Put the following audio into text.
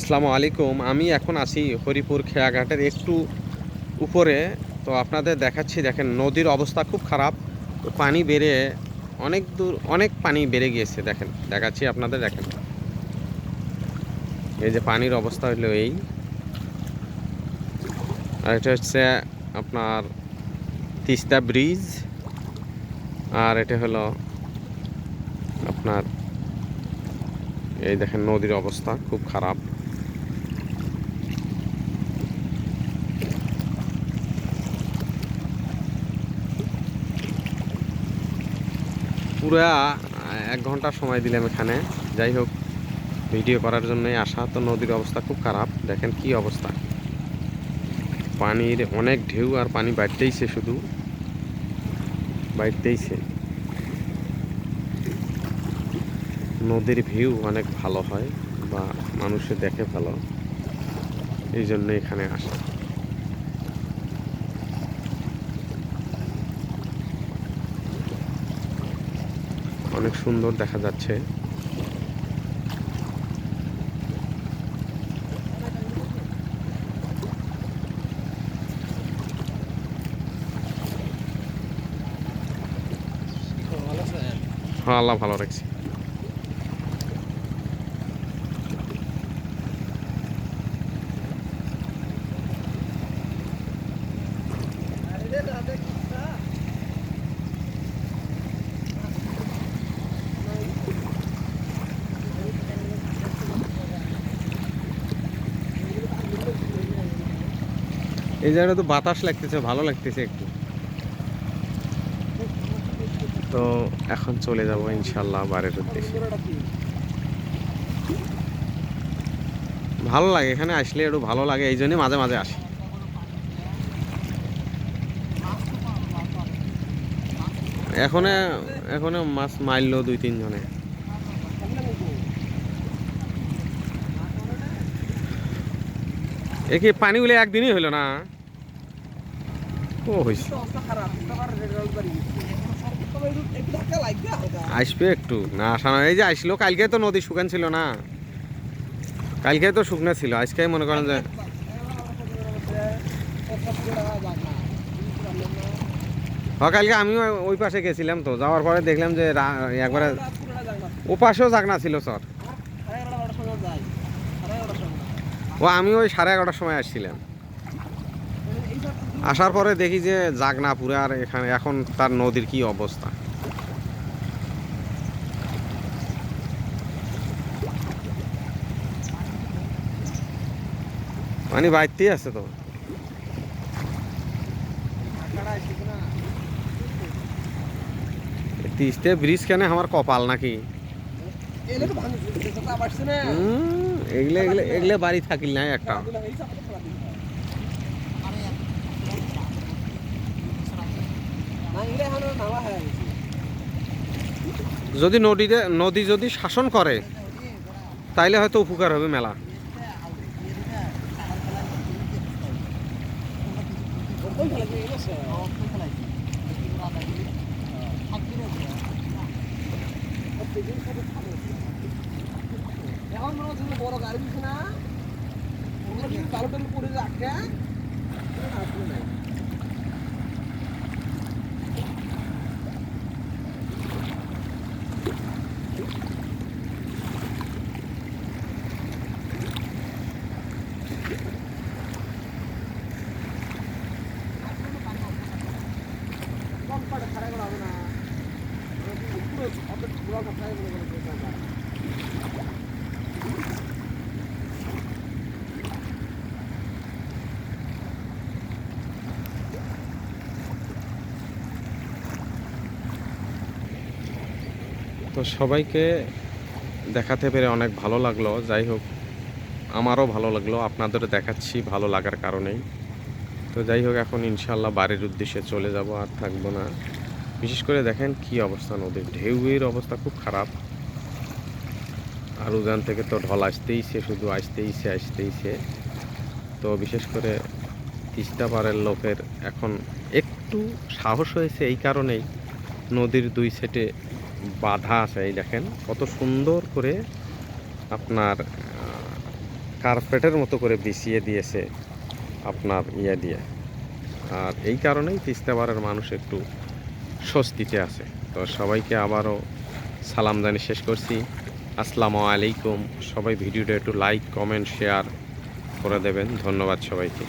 আসসালামু আলাইকুম। আমি এখন আছি হরিপুর খেয়াঘাটের একটু উপরে। তো আপনাদের দেখাচ্ছি, দেখেন নদীর অবস্থা খুব খারাপ। তো পানি বেড়ে অনেক দূর, অনেক পানি বেড়ে গিয়েছে, দেখেন। দেখাচ্ছি আপনাদের, দেখেন। এই যে পানির অবস্থা হলো এই। আর এটা হচ্ছে আপনার তিস্তা ব্রিজ। আর এটা হলো আপনার এই দেখেন নদীর অবস্থা খুব খারাপ। পুরা এক ঘণ্টা সময় দিলাম এখানে। যাই হোক, ভিডিও করার জন্যই আসা। তো নদীর অবস্থা খুব খারাপ। দেখেন কি অবস্থা। পানির অনেক ঢেউ আর পানি বাড়তেইছে শুধু। বাড়তেইছে। নদীর ভিউ অনেক ভালো হয় বা মানুষে দেখে ভালো। এই জন্য এখানে আসা। অনেক সুন্দর দেখা যাচ্ছে। হ্যাঁ আল্লাহ ভালো রাখছি। এই জায়গাটা তো বাতাস লাগতেছে, ভালো লাগতেছে একটু। তো এখন চলে যাব ইনশাল্লাহ বাড়ির উদ্দেশ্যে। ভালো লাগে, এখানে আসলে একটু ভালো লাগে, এই জন্যই মাঝে মাঝে আসি। এখনে এখনে মাছ মারলো দুই তিনজনে এ কি পানিগুলো একদিনই হলো না? ও হয়েছে আসবে একটু। না আসা না। এই যে আসলো কালকে তো নদী শুকান ছিল না। কালকে তো শুকনো ছিল আজকে মনে করেন যে হ্যাঁ কালকে আমিও ওই পাশে গেছিলাম তো। যাওয়ার পরে দেখলাম যে একবারে ও পাশেও জাগনা ছিল স্যার। ও আমি ওই সাড়ে এগারোটার সময় আসছিলাম। আসার পরে দেখি যে জাগনা পুরো আর এখানে এখন তার নদীর কি অবস্থা। মানে বাইতেই আছে তো। তিস্তে ব্রিজ কেন আমার কপাল নাকি? এগুলো এগুলো এগুলো বাড়ি থাকিল না একটা। যদি নদীতে নদী যদি শাসন করে, তাইলে হয়তো উপকার হবে মেলা। বড় গাড়ি না। কালো টালো রাখে নাই কম্পাটা খারাপ করা হবে না পুরো অত পুরো খারাপ করে বলে তো সবাইকে দেখাতে পেরে অনেক ভালো লাগল। যাই হোক, আমারও ভালো লাগল। আপনাদেরও দেখাচ্ছি ভালো লাগার কারণেই। তো যাই হোক, এখন ইনশাল্লাহ বাড়ির উদ্দেশ্যে চলে যাব, আর থাকব না। বিশেষ করে দেখেন কি অবস্থা, নদীর ঢেউয়ের অবস্থা খুব খারাপ। আর উজান থেকে তো ঢল আসতেইছে, শুধু আসতেইছে আসতেইছে। তো বিশেষ করে তিস্তা পাড়ের লোকের এখন একটু সাহস হয়েছে এই কারণেই নদীর দুই সাইডে বাধা আছে, এই দেখেন। কত সুন্দর করে আপনার কার্পেটের মতো করে বিছিয়ে দিয়েছে আপনার ইয়ে দিয়ে। আর এই কারণেই তিস্তাবারের মানুষ একটু স্বস্তিতে আছে। তো সবাইকে আবারও সালাম জানি শেষ করছি। আসসালামু আলাইকুম। সবাই ভিডিওটা একটু লাইক কমেন্ট শেয়ার করে দেবেন। ধন্যবাদ সবাইকে।